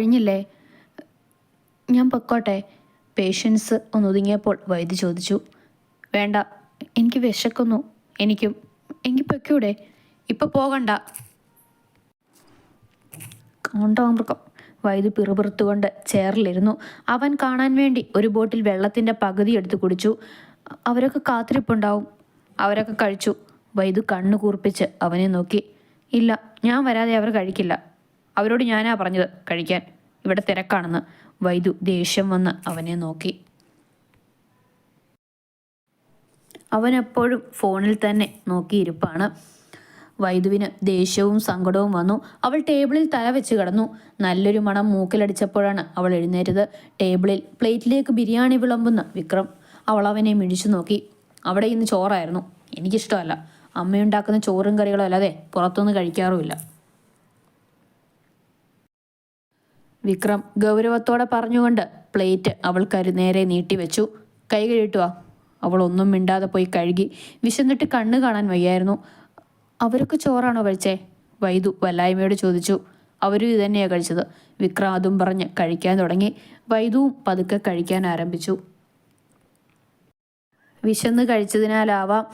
കഴിഞ്ഞില്ലേ? ഞാൻ പൊക്കോട്ടെ. പേഷ്യൻസ് ഒന്നൊതുങ്ങിയപ്പോൾ വൈദ്യ ചോദിച്ചു. വേണ്ട എനിക്ക് വിശക്കുന്നു. എനിക്കും എനിക്ക് പൊയ്ക്കൂടെ? ഇപ്പോൾ പോകണ്ട. കാണ്ടാമൃഗം. വൈദ്യു പിറുപിറുത്തുകൊണ്ട് ചേറിലിരുന്നു അവൻ കാണാൻ വേണ്ടി ഒരു ബോട്ടിൽ വെള്ളത്തിന്റെ പകുതി എടുത്തു കുടിച്ചു. അവരൊക്കെ കാത്തിരിപ്പുണ്ടാവും. അവരൊക്കെ കഴിച്ചു. വൈദ്യു കണ്ണു കൂർപ്പിച്ച് അവനെ നോക്കി. ഇല്ല ഞാൻ വരാതെ അവർ കഴിക്കില്ല. അവരോട് ഞാനാ പറഞ്ഞത് കഴിക്കാൻ. ഇവിടെ തിരക്കാണെന്ന്. വൈദു ദേഷ്യം വന്ന് അവനെ നോക്കി. അവൻ എപ്പോഴും ഫോണിൽ തന്നെ നോക്കിയിരിപ്പാണ്. വൈദുവിന് ദേഷ്യവും സങ്കടവും വന്നു. അവൾ ടേബിളിൽ തല വെച്ച് കിടന്നു. നല്ലൊരു മണം മൂക്കിലടിച്ചപ്പോഴാണ് അവൾ എഴുന്നേറ്റത്. ടേബിളിൽ പ്ലേറ്റിലേക്ക് ബിരിയാണി വിളമ്പുന്ന വിക്രം അവൾ അവനെ മിഴിച്ചു നോക്കി. അവിടെ ഇന്ന് ചോറായിരുന്നു. എനിക്കിഷ്ടമല്ല. അമ്മയുണ്ടാക്കുന്ന ചോറും കറികളും അല്ലാതെ പുറത്തുനിന്ന് കഴിക്കാറുമില്ല. വിക്രം ഗൗരവത്തോടെ പറഞ്ഞുകൊണ്ട് പ്ലേറ്റ് അവൾക്കരു നേരെ നീട്ടിവെച്ചു കൈ കഴുകിട്ടുവാ അവൾ ഒന്നും മിണ്ടാതെ പോയി കഴുകി വിശന്നിട്ട് കണ്ണ് കാണാൻ വയ്യായിരുന്നു. അവരൊക്കെ ചോറാണോ കഴിച്ചേ? വൈദു വല്ലായ്മയോട് ചോദിച്ചു. അവരും ഇത് തന്നെയാണ് കഴിച്ചത്. വിക്രം അതും പറഞ്ഞ് കഴിക്കാൻ തുടങ്ങി. വൈദുവും പതുക്കെ കഴിക്കാൻ ആരംഭിച്ചു. വിശന്ന് കഴിച്ചതിനാലാവാം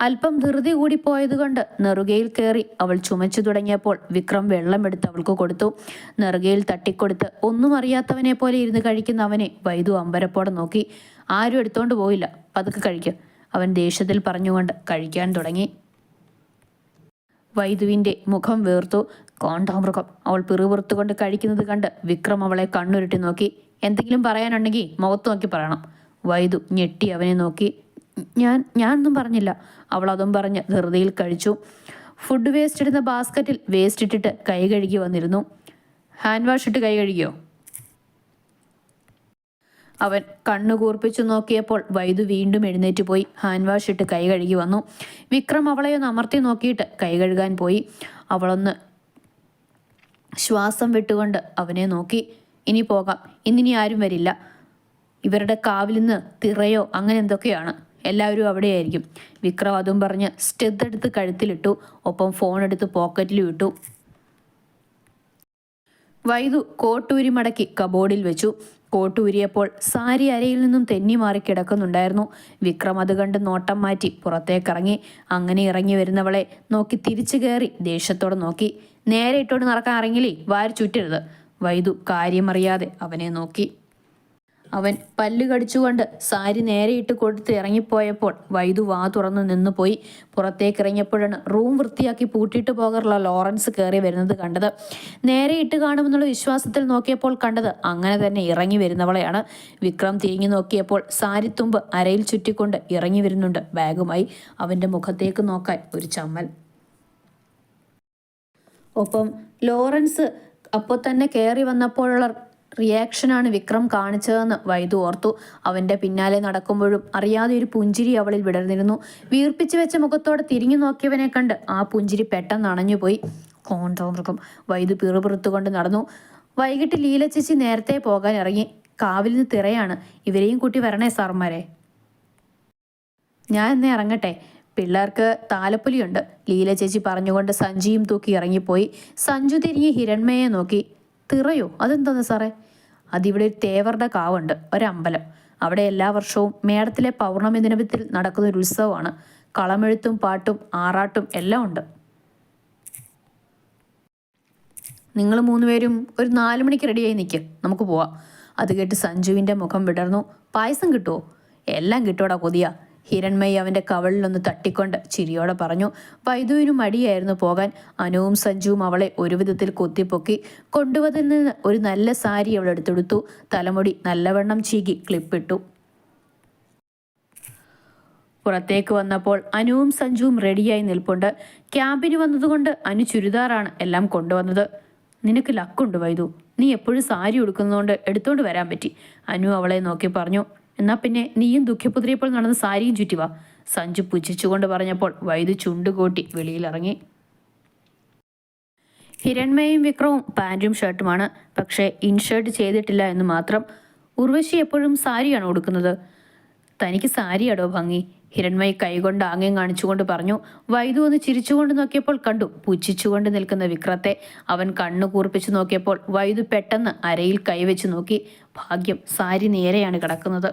അല്പം ധൃതി കൂടിപ്പോയതുകൊണ്ട് നെറുകയിൽ കയറി അവൾ ചുമച്ചു തുടങ്ങിയപ്പോൾ വിക്രം വെള്ളമെടുത്ത് അവൾക്ക് കൊടുത്തു. നെറുകയിൽ തട്ടിക്കൊടുത്ത് ഒന്നും അറിയാത്തവനെ പോലെ ഇരുന്ന് കഴിക്കുന്ന അവനെ വൈദു അമ്പരപ്പോടെ നോക്കി. ആരും എടുത്തോണ്ട് പോയില്ല. പതുക്കെ കഴിക്കും. അവൻ ദേഷ്യത്തിൽ പറഞ്ഞുകൊണ്ട് കഴിക്കാൻ തുടങ്ങി. വൈദുവിന്റെ മുഖം വേർത്തു. കോണ്ടാമൃഗം. അവൾ പിറുപിറുത്തുകൊണ്ട് കഴിക്കുന്നത് കണ്ട് വിക്രം അവളെ കണ്ണുരുട്ടി നോക്കി. എന്തെങ്കിലും പറയാനുണ്ടെങ്കിൽ മുഖത്ത് നോക്കി പറയണം. വൈദു ഞെട്ടി അവനെ നോക്കി. ഞാൻ ഞാനൊന്നും പറഞ്ഞില്ല. അവൾ അതും പറഞ്ഞ് ധൃതിയിൽ കഴിച്ചു. ഫുഡ് വേസ്റ്റ് ഇടുന്ന ബാസ്ക്കറ്റിൽ വേസ്റ്റ് ഇട്ടിട്ട് കൈ കഴുകി വന്നിരുന്നു. ഹാൻഡ് വാഷ് ഇട്ട് കൈ കഴുകിയോ? അവൻ കണ്ണു കൂർപ്പിച്ചു നോക്കിയപ്പോൾ വൈദു വീണ്ടും എഴുന്നേറ്റ് പോയി. ഹാൻഡ് വാഷ് ഇട്ട് കൈ കഴുകി വന്നു. വിക്രം അവളെ ഒന്ന് അമർത്തി നോക്കിയിട്ട് കൈ കഴുകാൻ പോയി. അവളൊന്ന് ശ്വാസം വിട്ടുകൊണ്ട് അവനെ നോക്കി. ഇനി പോകാം. ഇന്നിനി ആരും വരില്ല. ഇവരുടെ കാവിൽ നിന്ന് തിറയോ? അങ്ങനെ എന്തൊക്കെയാണ്? എല്ലാവരും അവിടെയായിരിക്കും. വിക്രം അതും പറഞ്ഞ് സ്റ്റെത്ത് എടുത്ത് കഴുത്തിലിട്ടു. ഒപ്പം ഫോൺ എടുത്ത് പോക്കറ്റിലും ഇട്ടു. വൈദു കോട്ടൂരി മടക്കി കബോർഡിൽ വെച്ചു. കോട്ടൂരിയപ്പോൾ സാരി അരയിൽ നിന്നും തെന്നി മാറി കിടക്കുന്നുണ്ടായിരുന്നു. വിക്രം അത് കണ്ട് നോട്ടം മാറ്റി പുറത്തേക്കിറങ്ങി. അങ്ങനെ ഇറങ്ങി വരുന്നവളെ നോക്കി തിരിച്ചു കയറി ദേഷ്യത്തോടെ നോക്കി. നേരെ ഇട്ടോട് നടക്കാൻ ഇറങ്ങിലേ വാരി ചുറ്റരുത്. വൈദു കാര്യമറിയാതെ അവനെ നോക്കി. അവൻ പല്ല് കടിച്ചുകൊണ്ട് സാരി നേരെയിട്ട് കൊടുത്ത് ഇറങ്ങിപ്പോയപ്പോൾ വൈദു വാ തുറന്ന് നിന്ന് പോയി. പുറത്തേക്ക് ഇറങ്ങിയപ്പോഴാണ് റൂം വൃത്തിയാക്കി പൂട്ടിയിട്ട് പോകാറുള്ള ലോറൻസ് കയറി വരുന്നത് കണ്ടത്. നേരെ ഇട്ട് കാണുമെന്നുള്ള വിശ്വാസത്തിൽ നോക്കിയപ്പോൾ കണ്ടത് അങ്ങനെ തന്നെ ഇറങ്ങി വരുന്നവളെയാണ്. വിക്രം തിരിഞ്ഞു നോക്കിയപ്പോൾ സാരി തുമ്പ് അരയിൽ ചുറ്റിക്കൊണ്ട് ഇറങ്ങി വരുന്നുണ്ട്. ബാഗുമായി അവന്റെ മുഖത്തേക്ക് നോക്കാൻ ഒരു ചമ്മൽ. ഒപ്പം ലോറൻസ് അപ്പോൾ തന്നെ കയറി വന്നപ്പോഴുള്ള റിയാക്ഷനാണ് വിക്രം കാണിച്ചതെന്ന് വൈദു ഓർത്തു. അവന്റെ പിന്നാലെ നടക്കുമ്പോഴും അറിയാതെ ഒരു പുഞ്ചിരി അവളിൽ വിടർന്നിരുന്നു. വീർപ്പിച്ചു വെച്ച മുഖത്തോടെ തിരിഞ്ഞു നോക്കിയവനെ കണ്ട് ആ പുഞ്ചിരി പെട്ടെന്ന് അണഞ്ഞുപോയി കോണ്ടോമൃഗം വൈദു പിറുപിറുത്തുകൊണ്ട് നടന്നു. വൈകിട്ട് ലീല ചേച്ചി നേരത്തെ പോകാൻ ഇറങ്ങി. കാവിൽ നിന്ന് തിറയാണ് ഇവരെയും കൂട്ടി വരണേ സാർമാരെ ഞാൻ എന്നെ ഇറങ്ങട്ടെ. പിള്ളേർക്ക് താലപ്പൊലിയുണ്ട്. ലീല ചേച്ചി പറഞ്ഞുകൊണ്ട് സഞ്ജിയും തൂക്കി ഇറങ്ങിപ്പോയി. സഞ്ജു തിരിഞ്ഞ് ഹിരൺമയെ നോക്കി. തിറയോ? അതെന്താന്ന് സാറേ? അതിവിടെ തേവറുടെ കാവുണ്ട് ഒരമ്പലം. അവിടെ എല്ലാ വർഷവും മേടത്തിലെ പൗർണമി ദിനത്തിൽ നടക്കുന്ന ഒരു ഉത്സവമാണ്. കളമെഴുത്തും പാട്ടും ആറാട്ടും എല്ലാം ഉണ്ട്. നിങ്ങൾ മൂന്നുപേരും ഒരു നാല് മണിക്ക് റെഡിയായി നിൽക്കുക നമുക്ക് പോവാം. അത് കേട്ട് സഞ്ജുവിന്റെ മുഖം വിടർന്നു. പായസം കിട്ടുമോ എല്ലാം കിട്ടുമോടാ കൊതിയ. ഹിരൺമയി അവന്റെ കവളിലൊന്ന് തട്ടിക്കൊണ്ട് ചിരിയോടെ പറഞ്ഞു വൈദുവിനും മടിയായിരുന്നു പോകാൻ. അനുവും സഞ്ജുവും അവളെ ഒരു വിധത്തിൽ കൊത്തിപ്പൊക്കി കൊണ്ടുവതിൽ നിന്ന് ഒരു നല്ല സാരി അവൾ എടുത്തെടുത്തു. തലമുടി നല്ലവണ്ണം ചീകി ക്ലിപ്പിട്ടു. പുറത്തേക്ക് വന്നപ്പോൾ അനുവും സഞ്ജുവും റെഡിയായി നിൽപ്പുണ്ട്. ക്യാമ്പിന് വന്നതുകൊണ്ട് അനു ചുരിദാറാണ് എല്ലാം കൊണ്ടുവന്നത്. നിനക്ക് ലക്കുണ്ട് വൈദു. നീ എപ്പോഴും സാരി ഉടുക്കുന്നതുകൊണ്ട് എടുത്തോണ്ട് വരാൻ പറ്റി. അനു അവളെ നോക്കി പറഞ്ഞു എന്നാ പിന്നെ നീയും ദുഃഖപുത്രിയപ്പോൾ നടന്ന് സാരിയും ചുറ്റുക സഞ്ജു പുച്ഛിച്ചുകൊണ്ട് പറഞ്ഞപ്പോൾ വൈദ്യു ചുണ്ടുകൂട്ടി വെളിയിലിറങ്ങി. ഹിരൺമയും വിക്രവും പാന്റും ഷർട്ടുമാണ്. പക്ഷേ ഇൻഷർട്ട് ചെയ്തിട്ടില്ല എന്ന് മാത്രം ഉർവശി എപ്പോഴും സാരിയാണ് ഉടുക്കുന്നത്. തനിക്ക് സാരിയാടോ ഭംഗി? ഹിരൺമയി കൈകൊണ്ട് ആംഗ്യം കാണിച്ചുകൊണ്ട് പറഞ്ഞു വൈദു ഒന്ന് ചിരിച്ചുകൊണ്ട് നോക്കിയപ്പോൾ കണ്ടു. പുച്ഛിച്ചുകൊണ്ട് നിൽക്കുന്ന വിക്രത്തെ അവൻ കണ്ണു കൂർപ്പിച്ചു നോക്കിയപ്പോൾ വൈദു പെട്ടെന്ന് അരയിൽ കൈവച്ച് നോക്കി. ഭാഗ്യം സാരി നേരെയാണ് കിടക്കുന്നത്.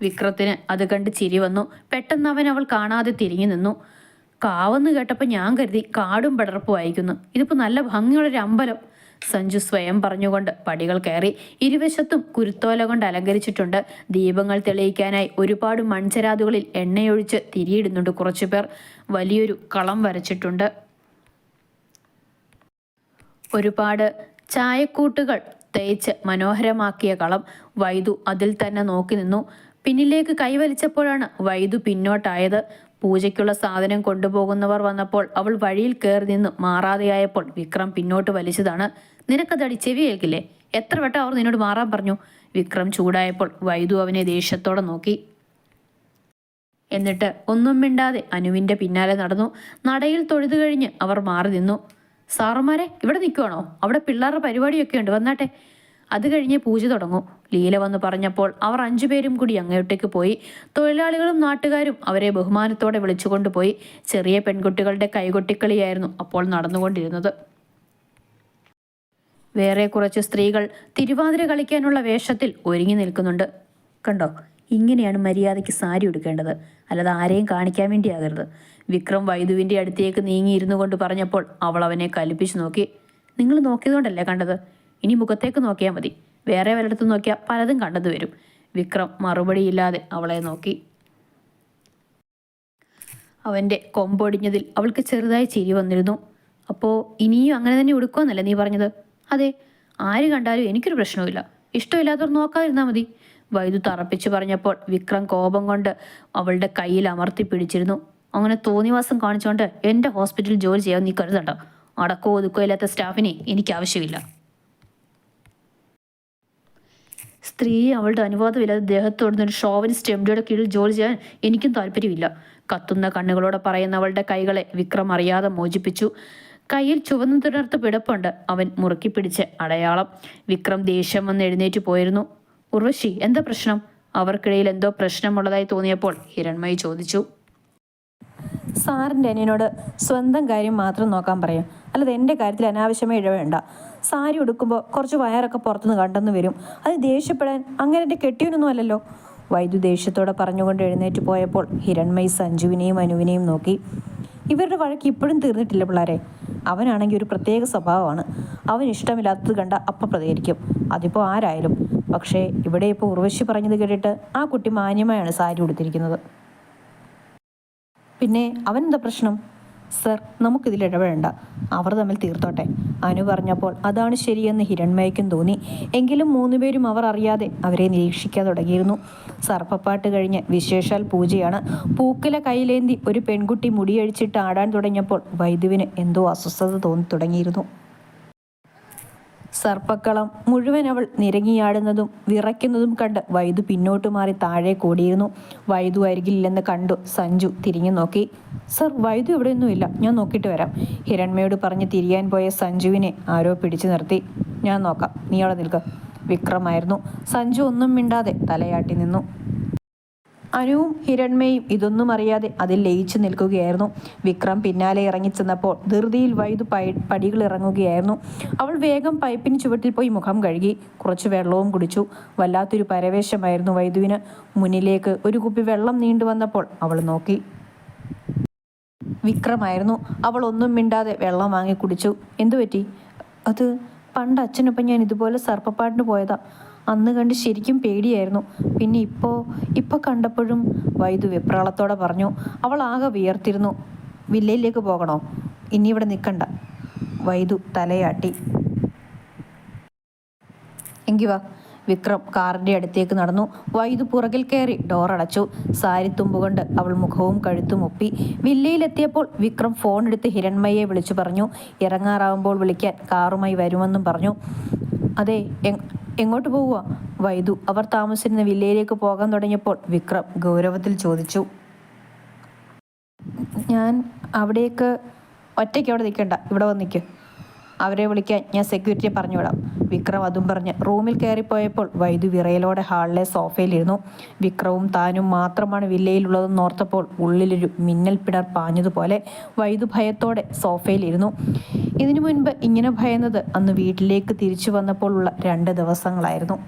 വിക്രത്തിന് അത് കണ്ട് ചിരി വന്നു. പെട്ടെന്ന് അവൻ അവൾ കാണാതെ തിരിഞ്ഞു നിന്നു. കാവെന്ന് കേട്ടപ്പോൾ ഞാൻ കരുതി കാടും പടർപ്പും അയക്കുന്നു ഇതിപ്പോൾ നല്ല ഭംഗിയുള്ളൊരു അമ്പലം. സഞ്ജു സ്വയം പറഞ്ഞുകൊണ്ട് പടികൾ കയറി ഇരുവശത്തും കുരുത്തോല കൊണ്ട് അലങ്കരിച്ചിട്ടുണ്ട്. ദീപങ്ങൾ തെളിയിക്കാനായി ഒരുപാട് മൺചരാതുകളിൽ എണ്ണയൊഴിച്ച് തിരിയിടുന്നുണ്ട് കുറച്ചുപേർ. വലിയൊരു കളം വരച്ചിട്ടുണ്ട്. ഒരുപാട് ചായക്കൂട്ടുകൾ തേച്ച് മനോഹരമാക്കിയ കളം വൈദു അതിൽ തന്നെ നോക്കി നിന്നു. പിന്നിലേക്ക് കൈവലിച്ചപ്പോഴാണ് വൈദു പിന്നോട്ടായത്. പൂജയ്ക്കുള്ള സാധനം കൊണ്ടുപോകുന്നവർ വന്നപ്പോൾ അവൾ വഴിയിൽ കയറി നിന്ന് മാറാതെയായപ്പോൾ വിക്രം പിന്നോട്ട് വലിച്ചതാണ്. നിനക്കതടി ചെവി കേൾക്കില്ലേ? എത്ര വട്ടം അവർ നിന്നോട് മാറാൻ പറഞ്ഞു? വിക്രം ചൂടായപ്പോൾ വൈദു അവനെ ദേഷ്യത്തോടെ നോക്കി. എന്നിട്ട് ഒന്നും മിണ്ടാതെ അനുവിന്റെ പിന്നാലെ നടന്നു. നടയിൽ തൊഴുതു കഴിഞ്ഞ് അവർ മാറി നിന്നു. സാറുമാരെ ഇവിടെ നിൽക്കുവാണോ? അവിടെ പിള്ളേരുടെ പരിപാടിയൊക്കെ ഉണ്ട്. വന്നാട്ടെ. അത് കഴിഞ്ഞ് പൂജ തുടങ്ങും. ലീല വന്ന് പറഞ്ഞപ്പോൾ അവർ അഞ്ചുപേരും കൂടി അങ്ങോട്ടേക്ക് പോയി. തൊഴിലാളികളും നാട്ടുകാരും അവരെ ബഹുമാനത്തോടെ വിളിച്ചുകൊണ്ടുപോയി ചെറിയ പെൺകുട്ടികളുടെ കൈകൊട്ടിക്കളിയായിരുന്നു അപ്പോൾ നടന്നുകൊണ്ടിരുന്നത്. വേറെ കുറച്ച് സ്ത്രീകൾ തിരുവാതിര കളിക്കാനുള്ള വേഷത്തിൽ ഒരുങ്ങി നിൽക്കുന്നുണ്ട്. കണ്ടോ? ഇങ്ങനെയാണ് മര്യാദയ്ക്ക് സാരി ഉടുക്കേണ്ടത്. അല്ലാതെ ആരെയും കാണിക്കാൻ വേണ്ടിയാകരുത്. വിക്രം വൈദുവിന്റെ അടുത്തേക്ക് നീങ്ങിയിരുന്നു കൊണ്ട് പറഞ്ഞപ്പോൾ അവൾ അവനെ കലിപ്പിച്ചു നോക്കി. നിങ്ങൾ നോക്കിയതുകൊണ്ടല്ലേ കണ്ടത്? ഇനി മുഖത്തേക്ക് നോക്കിയാൽ മതി. വേറെ വല്ലയിടത്തും നോക്കിയാൽ പലതും കണ്ടത് വരും. വിക്രം മറുപടിയില്ലാതെ അവളെ നോക്കി. അവന്റെ കൊമ്പൊടിഞ്ഞതിൽ അവൾക്ക് ചെറുതായി ചിരി വന്നിരുന്നു. അപ്പോൾ ഇനിയും അങ്ങനെ തന്നെ ഉടുക്കുമെന്നല്ലേ നീ പറഞ്ഞത്? അതെ ആര് കണ്ടാലും എനിക്കൊരു പ്രശ്നവുമില്ല. ഇഷ്ടമില്ലാത്തവർ നോക്കാതിരുന്നാൽ മതി. വൈദ്യു തറപ്പിച്ച് പറഞ്ഞപ്പോൾ വിക്രം കോപം കൊണ്ട് അവളുടെ കയ്യിൽ അമർത്തി പിടിച്ചിരുന്നു. അങ്ങനെ തോന്നിവാസം കാണിച്ചുകൊണ്ട് എന്റെ ഹോസ്പിറ്റലിൽ ജോലി ചെയ്യാൻ നീ കരുതണ്ട. അടക്കോ ഒതുക്കോ ഇല്ലാത്ത സ്റ്റാഫിനെ എനിക്ക് ആവശ്യമില്ല സ്ത്രീ അവളുടെ അനുവാദമില്ലാതെ ദേഹത്തോടുന്ന ഒരു ഷോവനിസ്റ്റ് എം കീഴിൽ ജോലി ചെയ്യാൻ എനിക്കും താല്പര്യമില്ല. കത്തുന്ന കണ്ണുകളോടെ പറയുന്നവളുടെ കൈകളെ വിക്രം അറിയാതെ മോചിപ്പിച്ചു. കയ്യിൽ ചുവന്നു തുടർത്ത് പിടപ്പുണ്ട്. അവൻ മുറുക്കി പിടിച്ച് അടയാളം. വിക്രം ദേഷ്യം വന്ന് എഴുന്നേറ്റ് പോയിരുന്നു. ഉർവശി എന്താ പ്രശ്നം? അവർക്കിടയിൽ എന്തോ പ്രശ്നമുള്ളതായി തോന്നിയപ്പോൾ ഹിരൺമയി ചോദിച്ചു. സാറിന്റെ അനിയനോട് സ്വന്തം കാര്യം മാത്രം നോക്കാൻ പറയും. അല്ലാതെ എന്റെ കാര്യത്തിൽ അനാവശ്യമായി ഇടവേണ്ട. സാരി ഉടുക്കുമ്പോൾ കുറച്ച് വയറൊക്കെ പുറത്തുനിന്ന് കണ്ടെന്ന് വരും. അത് ദേഷ്യപ്പെടാൻ അങ്ങനെ എന്റെ കെട്ടിയവനൊന്നും അല്ലല്ലോ. വൈദ്യു ദേഷ്യത്തോടെ പറഞ്ഞുകൊണ്ട് എഴുന്നേറ്റ് പോയപ്പോൾ ഹിരൺമയി സഞ്ജുവിനെയും അനുവിനെയും നോക്കി. ഇവരുടെ വഴക്ക് ഇപ്പോഴും തീർന്നിട്ടില്ല പിള്ളേരെ. അവനാണെങ്കിൽ ഒരു പ്രത്യേക സ്വഭാവമാണ്. അവൻ ഇഷ്ടമില്ലാത്തത് കണ്ട അപ്പം പ്രതികരിക്കും. അതിപ്പോൾ ആരായാലും. പക്ഷേ ഇവിടെ ഇപ്പോൾ ഉർവശി പറഞ്ഞത് കേട്ടിട്ട് ആ കുട്ടി മാന്യമായാണ് സാരി ഉടുത്തിരിക്കുന്നത്. പിന്നെ അവനെന്താ പ്രശ്നം? സർ നമുക്കിതിൽ ഇടപെടേണ്ട. അവർ തമ്മിൽ തീർത്തോട്ടെ. അനു പറഞ്ഞപ്പോൾ അതാണ് ശരിയെന്ന് ഹിരൺമയക്കും തോന്നി. എങ്കിലും മൂന്നുപേരും അവർ അറിയാതെ അവരെ നിരീക്ഷിക്കാൻ തുടങ്ങിയിരുന്നു. സർപ്പപ്പാട്ട് കഴിഞ്ഞ് വിശേഷാൽ പൂജയാണ്. പൂക്കില കയ്യിലേന്തി ഒരു പെൺകുട്ടി മുടിയഴിച്ചിട്ട് ആടാൻ തുടങ്ങിയപ്പോൾ വൈദ്യുവിന് എന്തോ അസ്വസ്ഥത തോന്നി തുടങ്ങിയിരുന്നു. സർപ്പക്കളം മുഴുവൻ അവൾ നിരങ്ങിയാടുന്നതും വിറയ്ക്കുന്നതും കണ്ട് വൈദു പിന്നോട്ട് മാറി താഴെ കൂടിയിരുന്നു. വൈദു അരികില്ലെന്ന് കണ്ടു സഞ്ജു തിരിഞ്ഞു നോക്കി. സർ വൈദു ഇവിടെയൊന്നുമില്ല. ഞാൻ നോക്കിയിട്ട് വരാം. ഹിരൺമയോട് പറഞ്ഞ് തിരിയാൻ പോയ സഞ്ജുവിനെ ആരോ പിടിച്ചു നിർത്തി. ഞാൻ നോക്കാം. നീ അവിടെ നിൽക്കുക വിക്രമായിരുന്നു. സഞ്ജു ഒന്നും മിണ്ടാതെ തലയാട്ടി നിന്നു. അനുവും ഹിരൺമയും ഇതൊന്നും അറിയാതെ അതിൽ ലയിച്ചു നിൽക്കുകയായിരുന്നു. വിക്രം പിന്നാലെ ഇറങ്ങിച്ചെന്നപ്പോൾ ധൃതിയിൽ വൈദ്യു പടികൾ ഇറങ്ങുകയായിരുന്നു. അവൾ വേഗം പൈപ്പിന് ചുവട്ടിൽ പോയി മുഖം കഴുകി കുറച്ച് വെള്ളവും കുടിച്ചു. വല്ലാത്തൊരു പരവേശമായിരുന്നു വൈദ്യുവിന് മുന്നിലേക്ക് ഒരു കുപ്പി വെള്ളം നീണ്ടു വന്നപ്പോൾ അവൾ നോക്കി. വിക്രമായിരുന്നു. അവൾ ഒന്നും മിണ്ടാതെ വെള്ളം വാങ്ങി കുടിച്ചു. എന്തു പറ്റി അത് പണ്ട് അച്ഛനൊപ്പം ഞാൻ ഇതുപോലെ സർപ്പപ്പാട്ടിന് പോയതാ. അന്ന് കണ്ട് ശരിക്കും പേടിയായിരുന്നു. പിന്നെ ഇപ്പോൾ ഇപ്പോൾ കണ്ടപ്പോഴും വൈദു വെപ്രാളത്തോടെ പറഞ്ഞു അവൾ ആകെ വിയർത്തിരുന്നു. വില്ലയിലേക്ക് പോകണോ? ഇനി ഇവിടെ നിൽക്കണ്ട വൈദു തലയാട്ടി. എങ്കി വാ. വിക്രം കാറിന്റെ അടുത്തേക്ക് നടന്നു. വൈദു പുറകിൽ കയറി അടച്ചു. സാരിത്തുമ്പ് കൊണ്ട് അവൾ മുഖവും കഴുത്തും ഒപ്പി വില്ലയിലെത്തിയപ്പോൾ വിക്രം ഫോൺ എടുത്ത് ഹിരൺമയെ വിളിച്ചു പറഞ്ഞു. ഇറങ്ങാറാവുമ്പോൾ വിളിക്കാൻ കാറുമായി വരുമെന്നും പറഞ്ഞു. അതെ എങ്ങോട്ട് പോവുക? വൈദു അവർ താമസിച്ചിരുന്ന വില്ലയിലേക്ക് പോകാൻ തുടങ്ങിയപ്പോൾ വിക്രം ഗൗരവത്തിൽ ചോദിച്ചു. ഞാൻ അവിടേക്ക് ഒറ്റയ്ക്ക് അവിടെ നിൽക്കണ്ട. ഇവിടെ വന്നിക്ക് അവരെ വിളിക്കാൻ ഞാൻ സെക്യൂരിറ്റിയെ പറഞ്ഞു വിടാം വിക്രം അതും പറഞ്ഞ് റൂമിൽ കയറിപ്പോയപ്പോൾ വൈദ്യു വിറയലോടെ ഹാളിലെ സോഫയിലിരുന്നു. വിക്രവും താനും മാത്രമാണ് വില്ലയിലുള്ളതെന്ന് ഓർത്തപ്പോൾ ഉള്ളിലൊരു മിന്നൽ പിടർ പാഞ്ഞതുപോലെ വൈദ്യു ഭയത്തോടെ സോഫയിലിരുന്നു. ഇതിനു മുൻപ് ഇങ്ങനെ ഭയന്നത് അന്ന് വീട്ടിലേക്ക് തിരിച്ചു വന്നപ്പോഴുള്ള രണ്ട് ദിവസങ്ങളായിരുന്നു.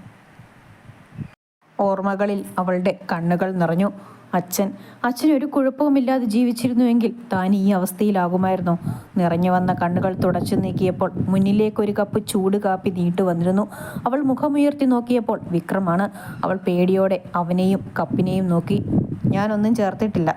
ഓർമ്മകളിൽ അവളുടെ കണ്ണുകൾ നിറഞ്ഞു. അച്ഛൻ. അച്ഛൻ ഒരു കുഴപ്പവുമില്ലാതെ ജീവിച്ചിരുന്നുവെങ്കിൽ താൻ ഈ അവസ്ഥയിലാകുമായിരുന്നു. നിറഞ്ഞു വന്ന കണ്ണുകൾ തുടച്ചു നീക്കിയപ്പോൾ മുന്നിലേക്ക് ഒരു കപ്പ് ചൂട് കാപ്പി നീട്ടു വന്നിരുന്നു. അവൾ മുഖമുയർത്തി നോക്കിയപ്പോൾ വിക്രമാണ്. അവൾ പേടിയോടെ അവനെയും കപ്പിനെയും നോക്കി ഞാനൊന്നും ചേർത്തിട്ടില്ല.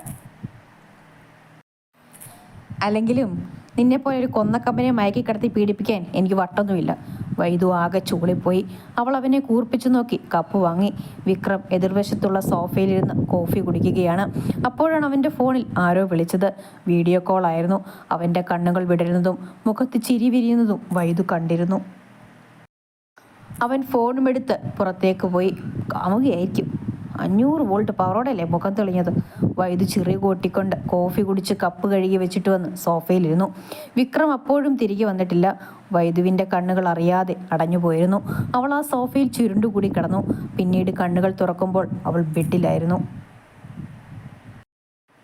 അല്ലെങ്കിലും നിന്നെപ്പോലെ ഒരു കൊന്നക്കമ്പനെ മയക്കി കിടത്തി പീഡിപ്പിക്കാൻ എനിക്ക് വട്ടൊന്നുമില്ല. വൈദു ആകെ ചൂളിപ്പോയി. അവൾ അവനെ കൂർപ്പിച്ചു നോക്കി. കപ്പ് വാങ്ങി. വിക്രം എതിർവശത്തുള്ള സോഫയിലിരുന്ന് കോഫി കുടിക്കുകയാണ്. അപ്പോഴാണ് അവന്റെ ഫോണിൽ ആരോ വിളിച്ചത്. വീഡിയോ കോൾ ആയിരുന്നു. അവന്റെ കണ്ണുകൾ വിടരുന്നതും മുഖത്ത് ചിരി വിരിയുന്നതും വൈദു കണ്ടിരുന്നു. അവൻ ഫോണുമെടുത്ത് പുറത്തേക്ക് പോയി. കാമുകയായിരിക്കും അഞ്ഞൂറ് വോൾട്ട് പവറോടല്ലേ മുഖം തെളിഞ്ഞത്? വൈദ്യു ചെറിയ കൂട്ടിക്കൊണ്ട് കോഫി കുടിച്ച് കപ്പ് കഴുകി വെച്ചിട്ട് വന്ന് സോഫയിലിരുന്നു. വിക്രം അപ്പോഴും തിരികെ വന്നിട്ടില്ല. വൈദ്യുവിന്റെ കണ്ണുകൾ അറിയാതെ അടഞ്ഞു പോയിരുന്നു. അവൾ ആ സോഫയിൽ ചുരുണ്ടുകൂടി കിടന്നു. പിന്നീട് കണ്ണുകൾ തുറക്കുമ്പോൾ അവൾ ബെഡിലായിരുന്നു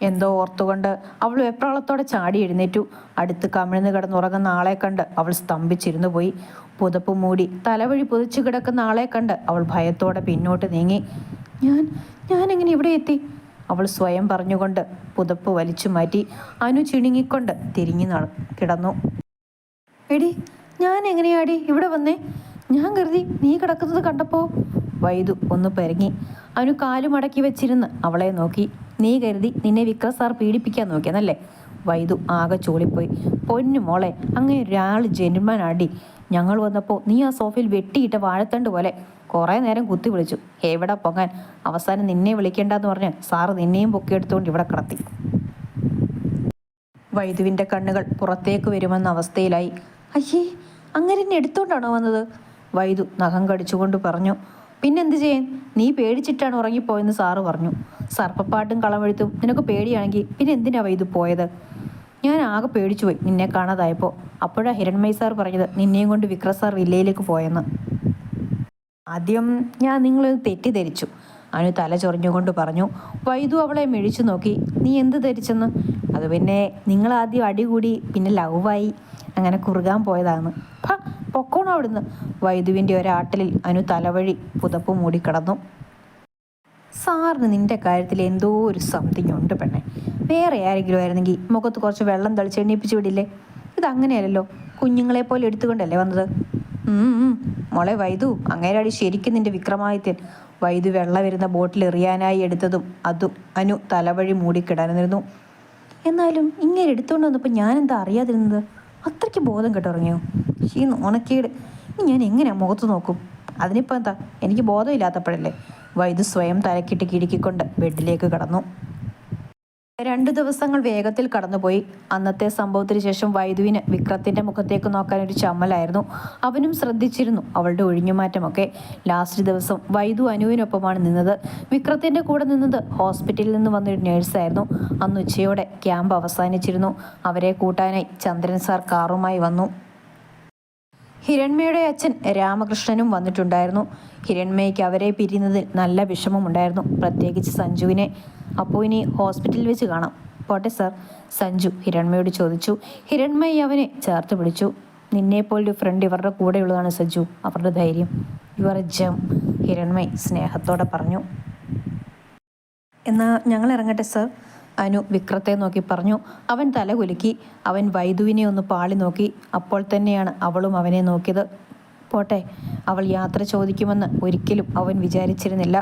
എന്തോ ഓർത്തുകൊണ്ട് അവൾ വെപ്രാളത്തോടെ ചാടി എഴുന്നേറ്റു. അടുത്ത് കമിഴ്ന്ന് കിടന്നുറങ്ങുന്ന ആളെ കണ്ട് അവൾ സ്തംഭിച്ചിരുന്നു പോയി. പുതപ്പ് മൂടി തലവഴി പുതച്ചു കിടക്കുന്ന ആളെ കണ്ട് അവൾ ഭയത്തോടെ പിന്നോട്ട് നീങ്ങി. ഞാൻ എങ്ങനെ ഇവിടെ എത്തി? അവൾ സ്വയം പറഞ്ഞുകൊണ്ട് പുതപ്പ് വലിച്ചു മാറ്റി അനു ചിണുങ്ങിക്കൊണ്ട് തിരിഞ്ഞു കിടന്നു. എടി ഞാൻ എങ്ങനെയാടി ഇവിടെ വന്നേ? ഞാൻ കരുതി നീ കിടക്കുന്നത് കണ്ടപ്പോ. വൈദു ഒന്ന് പെരങ്ങി കാലു മടക്കി വെച്ചിരുന്ന് അവളെ നോക്കി. നീ കരുതി നിന്നെ വിക്രം സാർ പീഡിപ്പിക്കാൻ നോക്കിയെന്നല്ലേ? വൈദു ആകെ ചൂളിപ്പോയി. പൊന്നു മോളെ അങ്ങനെ ഒരാൾ ജെന്മനാടി ഞങ്ങൾ വന്നപ്പോൾ നീ ആ സോഫയിൽ വെട്ടിയിട്ട വാഴത്തണ്ട് പോലെ കുറേ നേരം കുത്തി വിളിച്ചു. എവിടെ പൊങ്ങാൻ? അവസാനം നിന്നെ വിളിക്കേണ്ടെന്ന് പറഞ്ഞ് സാറ് നിന്നെയും പൊക്കിയെടുത്തുകൊണ്ട് ഇവിടെ കിടത്തി. വൈദുവിന്റെ കണ്ണുകൾ പുറത്തേക്ക് വരുമെന്ന അവസ്ഥയിലായി. അയ്യേ അങ്ങനെ എന്നെ എടുത്തോണ്ടാണോ വന്നത്? വൈദു നഖം കടിച്ചുകൊണ്ട് പറഞ്ഞു. പിന്നെന്ത് ചെയ്യാൻ? നീ പേടിച്ചിട്ടാണ് ഉറങ്ങിപ്പോയെന്ന് സാറ് പറഞ്ഞു. സർപ്പപ്പാട്ടും കളമെഴുത്തും നിനക്ക് പേടിയാണെങ്കിൽ പിന്നെ എന്തിനാ വൈദു പോയത്? ഞാൻ ആകെ പേടിച്ചുപോയി നിന്നെ കാണാതായപ്പോൾ. അപ്പോഴാണ് ഹിരൺമയി സാർ പറഞ്ഞത് നിന്നെയും കൊണ്ട് വിക്രം സാർ വില്ലയിലേക്ക് പോയെന്ന്. ആദ്യം ഞാൻ നിങ്ങളെ തെറ്റിദ്ധരിച്ചു. അനു തല ചൊറിഞ്ഞുകൊണ്ട് പറഞ്ഞു വൈദു അവളെ മെഴിച്ചു നോക്കി. നീ എന്ത് ധരിച്ചെന്ന്? അത് പിന്നെ നിങ്ങൾ ആദ്യം അടികൂടി പിന്നെ ലവായി. അങ്ങനെ കുറുകാൻ പോയതാണ്. ഫ പൊക്കോണോ അവിടുന്ന്? വൈദുവിന്റെ ഒരാട്ടലിൽ അനു തലവഴി പുതപ്പ് മൂടിക്കിടന്നു. സാറിന് നിന്റെ കാര്യത്തിൽ എന്തോ ഒരു സംതിങ് ഉണ്ട് പെണ്ണെ. വേറെ ആരെങ്കിലും ആയിരുന്നെങ്കിൽ മുഖത്ത് കുറച്ച് വെള്ളം തളിച്ച് എണ്ണീപ്പിച്ച് വിടില്ലേ? ഇതങ്ങനെയല്ലല്ലോ. കുഞ്ഞുങ്ങളെ പോലെ എടുത്തുകൊണ്ടല്ലേ വന്നത്. മോളെ വൈദു അങ്ങേരാടി ശരിക്കും നിന്റെ വിക്രമാദിത്യൻ. വൈദു വെള്ളം വരുന്ന ബോട്ടിൽ എറിയാനായി എടുത്തതും അതും അനു തലവഴി മൂടിക്കിടന്നിരുന്നു എന്നാലും ഇങ്ങനെ എടുത്തുകൊണ്ട് വന്നപ്പോൾ ഞാൻ എന്താ അറിയാതിരുന്നത്? അത്രയ്ക്ക് ബോധം കെട്ടുറങ്ങിയോ? ഈ നോണക്കേട്. ഇനി ഞാൻ എങ്ങനെയാ മുഖത്ത് നോക്കും? അതിനിപ്പോൾ എന്താ? എനിക്ക് ബോധമില്ലാത്തപ്പോഴല്ലേ? വൈദ്യു സ്വയം തലക്കിട്ട് കിടുക്കിക്കൊണ്ട് ബെഡിലേക്ക് കടന്നു. രണ്ടു ദിവസങ്ങൾ വേഗത്തിൽ കടന്നുപോയി. അന്നത്തെ സംഭവത്തിന് ശേഷം വൈദുവിന് വിക്രത്തിന്റെ മുഖത്തേക്ക് നോക്കാൻ ഒരു ചമ്മലായിരുന്നു. അവനും ശ്രദ്ധിച്ചിരുന്നു അവളുടെ ഒഴിഞ്ഞുമാറ്റമൊക്കെ. ലാസ്റ്റ് ദിവസം വൈദു അനുവിനൊപ്പമാണ് നിന്നത്. വിക്രത്തിന്റെ കൂടെ നിന്നത് ഹോസ്പിറ്റലിൽ നിന്ന് വന്നൊരു നേഴ്സായിരുന്നു. അന്ന് ഉച്ചയോടെ ക്യാമ്പ് അവസാനിച്ചിരുന്നു. അവരെ കൂട്ടാനായി ചന്ദ്രൻ സാർ കാറുമായി വന്നു. ഹിരൺമയുടെ അച്ഛൻ രാമകൃഷ്ണനും വന്നിട്ടുണ്ടായിരുന്നു. ഹിരൺമയ്ക്ക് അവരെ പിരിയുന്നതിൽ നല്ല വിഷമമുണ്ടായിരുന്നു. പ്രത്യേകിച്ച് സഞ്ജുവിനെ. അപ്പോൾ ഇനി ഹോസ്പിറ്റലിൽ വെച്ച് കാണാം. പോട്ടെ സർ. സഞ്ജു ഹിരൺമയോട് ചോദിച്ചു. ഹിരൺമയി അവനെ ചേർത്ത് പിടിച്ചു. നിന്നെപ്പോലൊരു ഫ്രണ്ട് ഇവരുടെ കൂടെയുള്ളതാണ് സഞ്ജു. അവരുടെ ധൈര്യം. യുവർ എ ജം ഹിരൺമയി സ്നേഹത്തോടെ പറഞ്ഞു. എന്നാൽ ഞങ്ങൾ ഇറങ്ങട്ടെ സർ. അനു വിക്രത്തെ നോക്കി പറഞ്ഞു അവൻ തല കുലുക്കി അവൻ വൈദുവിനെ ഒന്ന് പാളി നോക്കി അപ്പോൾ തന്നെയാണ് അവളും അവനെ നോക്കിയത്. പോട്ടെ അവൾ യാത്ര ചോദിക്കുമെന്ന് ഒരിക്കലും അവൻ വിചാരിച്ചിരുന്നില്ല.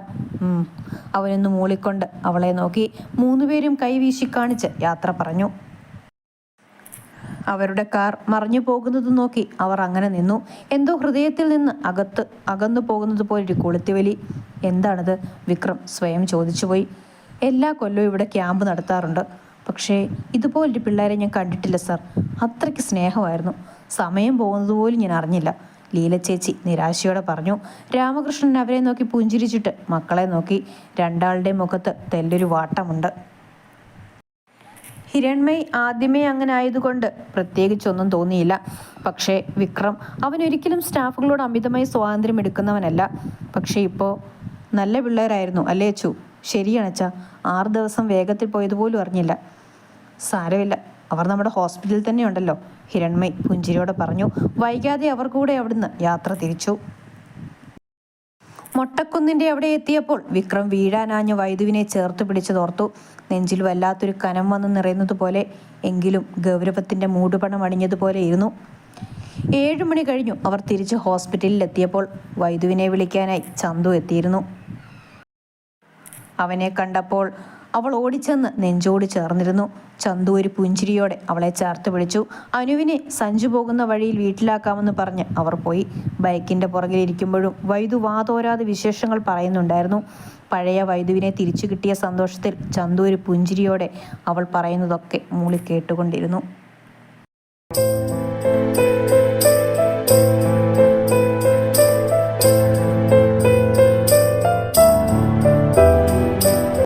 അവനൊന്ന് മൂളിക്കൊണ്ട് അവളെ നോക്കി മൂന്നുപേരും കൈവീശി കാണിച്ച് യാത്ര പറഞ്ഞു. അവരുടെ കാർ മറിഞ്ഞു പോകുന്നത് നോക്കി അവർ അങ്ങനെ നിന്നു. എന്തോ ഹൃദയത്തിൽ നിന്ന് അകത്ത് അകന്നു പോകുന്നത് പോലൊരു കൊളുത്തിവലി. എന്താണത്? വിക്രം സ്വയം ചോദിച്ചുപോയി. എല്ലാ കൊല്ലവും ഇവിടെ ക്യാമ്പ് നടത്താറുണ്ട്. പക്ഷേ ഇതുപോലൊരു പിള്ളേരെ ഞാൻ കണ്ടിട്ടില്ല സാർ. അത്രയ്ക്ക് സ്നേഹമായിരുന്നു. സമയം പോകുന്നത് പോലും ഞാൻ അറിഞ്ഞില്ല. ലീല ചേച്ചി നിരാശയോടെ പറഞ്ഞു രാമകൃഷ്ണൻ അവരെ നോക്കി പുഞ്ചിരിച്ചിട്ട് മക്കളെ നോക്കി രണ്ടാളുടെ മുഖത്ത് തെല്ലൊരു വാട്ടമുണ്ട്. ഹിരൺമയ് ആദ്യമേ അങ്ങനെ ആയതുകൊണ്ട് പ്രത്യേകിച്ചൊന്നും തോന്നിയില്ല. പക്ഷേ വിക്രം അവനൊരിക്കലും സ്റ്റാഫുകളോട് അമിതമായി സ്വാതന്ത്ര്യം എടുക്കുന്നവനല്ല പക്ഷേ ഇപ്പോൾ നല്ല പിള്ളേരായിരുന്നു അല്ലേ അച്ചു? ശരിയാണ് അച്ഛാ. ആറ് ദിവസം വേഗത്തിൽ പോയതുപോലും അറിഞ്ഞില്ല. സാരമില്ല. അവർ നമ്മുടെ ഹോസ്പിറ്റലിൽ തന്നെ ഉണ്ടല്ലോ ഹിരൺമയ് പുഞ്ചിരിയോടെ പറഞ്ഞു വൈകാതെ അവർ കൂടെ അവിടുന്ന് യാത്ര തിരിച്ചു. മൊട്ടക്കുന്നിന്റെ അവിടെ എത്തിയപ്പോൾ വിക്രം വീഴാനാഞ്ഞ വൈദുവിനെ ചേർത്ത് പിടിച്ചതോർത്തു നെഞ്ചിൽ വല്ലാത്തൊരു കനം വന്ന് നിറയുന്നതുപോലെ എങ്കിലും ഗൗരവത്തിന്റെ മൂടുപണം അണിഞ്ഞതുപോലെ ഇരുന്നു. ഏഴു മണി കഴിഞ്ഞു അവർ തിരിച്ച് ഹോസ്പിറ്റലിൽ എത്തിയപ്പോൾ വൈദുവിനെ വിളിക്കാനായി ചന്തു എത്തിയിരുന്നു. അവനെ കണ്ടപ്പോൾ അവൾ ഓടിച്ചെന്ന് നെഞ്ചോട് ചേർന്നിരുന്നു. ചന്തു ഒരു പുഞ്ചിരിയോടെ അവളെ ചേർത്ത് പിടിച്ചു. അനുവിനെ സഞ്ജു പോകുന്ന വഴിയിൽ വീട്ടിലാക്കാമെന്ന് പറഞ്ഞ് അവർ പോയി. ബൈക്കിന്റെ പുറകിലിരിക്കുമ്പോഴും വൈദു വാതോരാതെ വിശേഷങ്ങൾ പറയുന്നുണ്ടായിരുന്നു. പഴയ വൈദുവിനെ തിരിച്ചു കിട്ടിയ സന്തോഷത്തിൽ ചന്തു ഒരു പുഞ്ചിരിയോടെ അവൾ പറയുന്നതൊക്കെ മൂളി കേട്ടുകൊണ്ടിരുന്നു